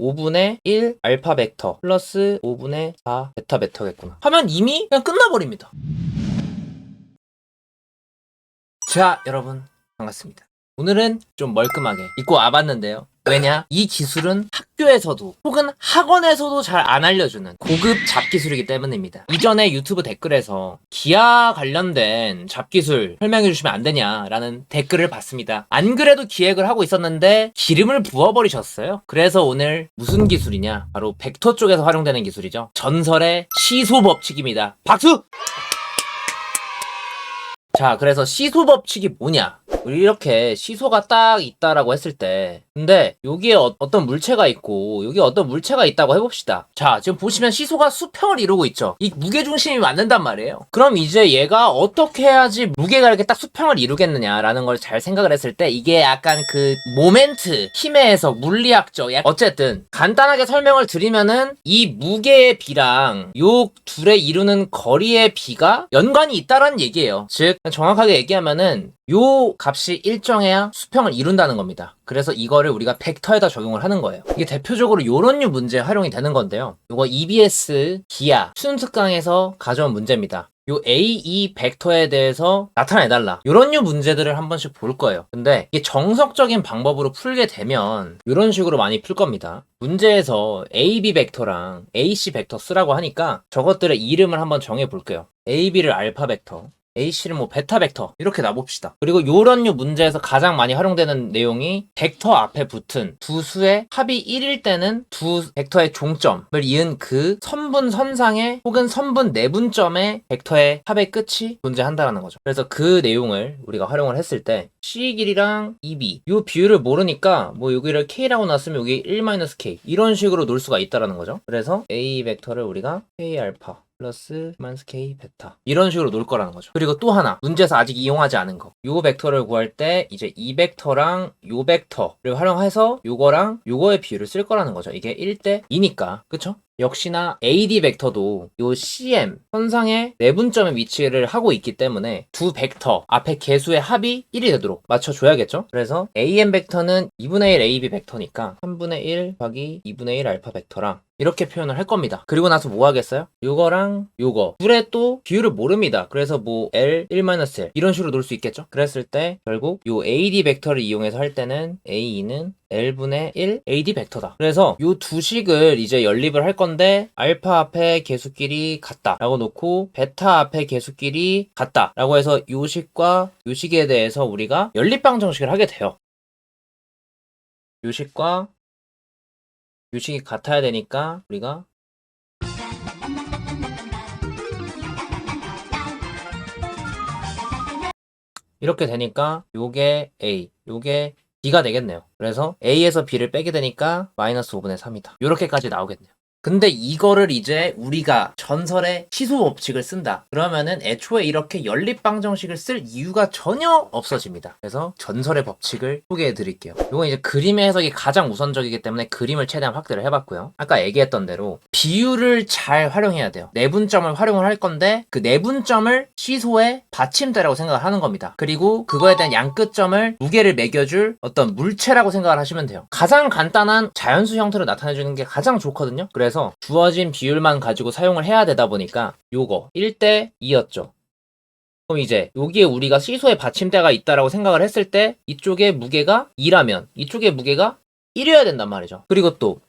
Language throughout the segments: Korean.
5분의 1 알파 벡터 플러스 5분의 4 베타 벡터겠구나. 하면 이미 그냥 끝나버립니다. 자, 여러분 반갑습니다. 오늘은 좀 멀끔하게 입고 와봤는데요. 왜냐? 이 기술은 학교에서도 혹은 학원에서도 잘 안 알려주는 고급 잡기술이기 때문입니다. 이전에 유튜브 댓글에서 기아 관련된 잡기술 설명해 주시면 안 되냐라는 댓글을 봤습니다. 안 그래도 기획을 하고 있었는데 기름을 부어버리셨어요. 그래서 오늘 무슨 기술이냐? 바로 벡터 쪽에서 활용되는 기술이죠. 전설의 시소 법칙입니다. 박수! 자, 그래서 시소 법칙이 뭐냐? 이렇게 시소가 딱 있다라고 했을 때, 근데 여기에 어, 떤 물체가 있고, 여기 어떤 물체가 있다고 해봅시다. 자, 지금 보시면 시소가 수평을 이루고 있죠. 이 무게중심이 맞는단 말이에요. 그럼 이제 얘가 어떻게 해야지 무게가 이렇게 딱 수평을 이루겠느냐라는 걸 잘 생각을 했을 때, 이게 약간 그 모멘트, 해석, 물리학적, 약- 어쨌든 간단하게 설명을 드리면은 이 무게의 비랑 요 둘의 이루는 거리의 비가 연관이 있다라는 얘기예요. 즉 정확하게 얘기하면은 요 값이 일정해야 수평을 이룬다는 겁니다. 그래서 이거를 우리가 벡터에다 적용을 하는 거예요. 이게 대표적으로 요런 류 문제에 활용이 되는 건데요. 요거 EBS 기아 수능특강에서 가져온 문제입니다. 요 A2 벡터에 대해서 나타내달라. 요런 류 문제들을 한 번씩 볼 거예요. 근데 이게 정석적인 방법으로 풀게 되면 이런 식으로 많이 풀 겁니다. 문제에서 AB 벡터랑 AC 벡터 쓰라고 하니까 저것들의 이름을 한번 정해 볼게요. AB를 알파 벡터, AC를 뭐 베타 벡터 이렇게 놔봅시다. 그리고 요런 류 문제에서 가장 많이 활용되는 내용이 벡터 앞에 붙은 두 수의 합이 1일 때는 두 벡터의 종점을 이은 그 선분 선상의 혹은 선분 내분점의 벡터의 합의 끝이 존재한다라는 거죠. 그래서 그 내용을 우리가 활용을 했을 때 C 길이랑 EB 요 비율을 모르니까 뭐 여기를 K라고 놨으면 여기 1-K 이런 식으로 놓을 수가 있다라는 거죠. 그래서 A 벡터를 우리가 K 알파 플러스 마이너스 k 베타 이런 식으로 놓을 거라는 거죠. 그리고 또 하나 문제에서 아직 이용하지 않은 거. 요 벡터를 구할 때 이제 이 벡터랑 요 벡터를 활용해서 요거랑 요거의 비율을 쓸 거라는 거죠. 이게 1대 2니까. 그쵸? 역시나 AD 벡터도 요 CM 선상의 내분점의 위치를 하고 있기 때문에 두 벡터 앞에 개수의 합이 1이 되도록 맞춰줘야겠죠? 그래서 AM 벡터는 2분의 1 AB 벡터니까 3분의 1 더하기 2분의 1 알파 벡터랑 이렇게 표현을 할 겁니다. 그리고 나서 뭐 하겠어요? 요거랑 요거 둘의 또 비율을 모릅니다. 그래서 뭐 L 1-L 이런 식으로 놓을 수 있겠죠? 그랬을 때 결국 요 AD 벡터를 이용해서 할 때는 A는 L분의 1 AD 벡터다. 그래서 요두 식을 이제 연립을 할 건데 알파 앞에 개수끼리 같다 라고 놓고 베타 앞에 개수끼리 같다 라고 해서 요 식과 요 식에 대해서 우리가 연립방정식을 하게 돼요. 요 식과 요 식이 같아야 되니까 우리가 이렇게 되니까 요게 A, 요게 B가 되겠네요. 그래서 A에서 B를 빼게 되니까 마이너스 5분의 3이다. 요렇게까지 나오겠네요. 근데 이거를 이제 우리가 전설의 시소 법칙을 쓴다. 그러면은 애초에 이렇게 연립방정식을 쓸 이유가 전혀 없어집니다. 그래서 전설의 법칙을 소개해 드릴게요. 이건 이제 그림의 해석이 가장 우선적이기 때문에 그림을 최대한 확대를 해봤고요. 아까 얘기했던 대로 비율을 잘 활용해야 돼요. 내분점을 활용을 할 건데 그 내분점을 시소의 받침대라고 생각을 하는 겁니다. 그리고 그거에 대한 양끝점을 무게를 매겨줄 어떤 물체라고 생각을 하시면 돼요. 가장 간단한 자연수 형태로 나타내주는 게 가장 좋거든요. 그래서 주어진 비율만 가지고 사용을 해야 되다 보니까 요거 1대 2였죠. 그럼 이제 여기에 우리가 시소의 받침대가 있다라고 생각을 했을 때 이쪽의 무게가 2라면 이쪽의 무게가 1이어야 된단 말이죠. 그리고 또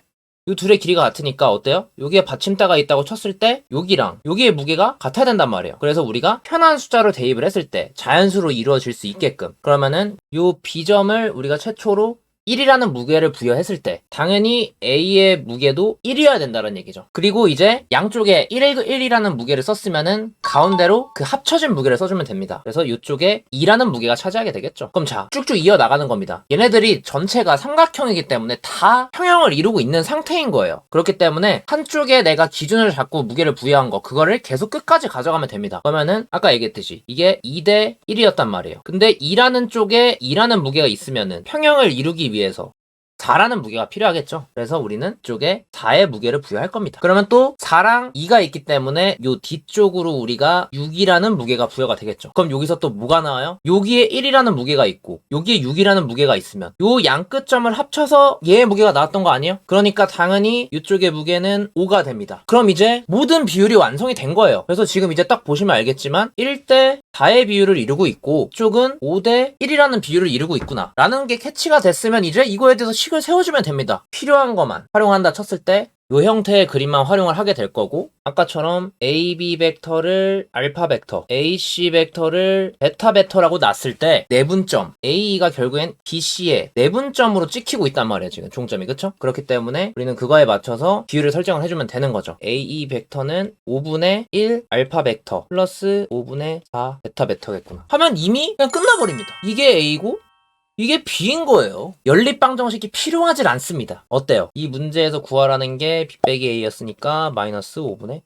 이 둘의 길이가 같으니까 어때요? 여기에 받침대가 있다고 쳤을 때 여기랑 여기의 무게가 같아야 된단 말이에요. 그래서 우리가 편한 숫자로 대입을 했을 때 자연수로 이루어질 수 있게끔 그러면은 요 B점을 우리가 최초로 1이라는 무게를 부여했을 때 당연히 A의 무게도 1이어야 된다는 얘기죠. 그리고 이제 양쪽에 1, 1이라는 무게를 썼으면은 가운데로 그 합쳐진 무게를 써주면 됩니다. 그래서 이쪽에 2라는 무게가 차지하게 되겠죠. 그럼 자 쭉쭉 이어 나가는 겁니다. 얘네들이 전체가 삼각형이기 때문에 다 평형을 이루고 있는 상태인 거예요. 그렇기 때문에 한쪽에 내가 기준을 잡고 무게를 부여한 거 그거를 계속 끝까지 가져가면 됩니다. 그러면은 아까 얘기했듯이 이게 2대 1이었단 말이에요. 근데 2라는 쪽에 2라는 무게가 있으면은 평형을 이루기 위해서 4라는 무게가 필요하겠죠. 그래서 우리는 쪽에 4의 무게를 부여할 겁니다. 그러면 또 4랑 2가 있기 때문에 요 뒤쪽으로 우리가 6이라는 무게가 부여가 되겠죠. 그럼 여기서 또 뭐가 나와요? 여기에 1이라는 무게가 있고 여기에 6이라는 무게가 있으면 요 양 끝점을 합쳐서 얘의 무게가 나왔던 거 아니에요? 그러니까 당연히 이쪽의 무게는 5가 됩니다. 그럼 이제 모든 비율이 완성이 된 거예요. 그래서 지금 이제 딱 보시면 알겠지만 1대 4의 비율을 이루고 있고 이쪽은 5대 1이라는 비율을 이루고 있구나 라는 게 캐치가 됐으면 이제 이거에 대해서 식을 세워주면 됩니다. 필요한 것만 활용한다 쳤을 때이 형태의 그림만 활용을 하게 될 거고 아까처럼 AB 벡터를 알파 벡터, AC 벡터를 베타 벡터라고 놨을 때 내분점 AE가 결국엔 BC의 내분점으로 찍히고 있단 말이에요 지금 종점이 그쵸? 그렇기 때문에 우리는 그거에 맞춰서 비율을 설정을 해주면 되는 거죠 AE 벡터는 5분의 1 알파 벡터 플러스 5분의 4 베타 벡터겠구나 하면 이미 그냥 끝나버립니다 이게 A고 이게 B인 거예요. 연립 방 정식이 필요하질 않습니다. 어때요? 이 문제에서 구하라는 게 B 빼기 A였으니까 마이너스 5분의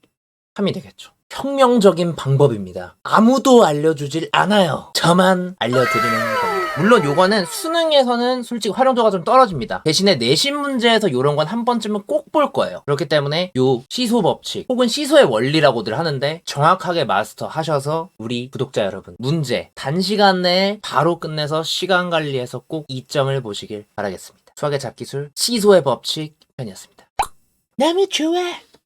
3이 되겠죠. 혁명적인 방법입니다. 아무도 알려주질 않아요. 저만 알려드리는 겁니다. 물론 요거는 수능에서는 솔직히 활용도가 좀 떨어집니다. 대신에 내신 문제에서 요런 건 한 번쯤은 꼭 볼 거예요. 그렇기 때문에 요 시소 법칙 혹은 시소의 원리라고들 하는데 정확하게 마스터 하셔서 우리 구독자 여러분 문제 단시간 내에 바로 끝내서 시간 관리해서 꼭 이점을 보시길 바라겠습니다. 수학의 잡기술 시소의 법칙 편이었습니다. 너무 좋아.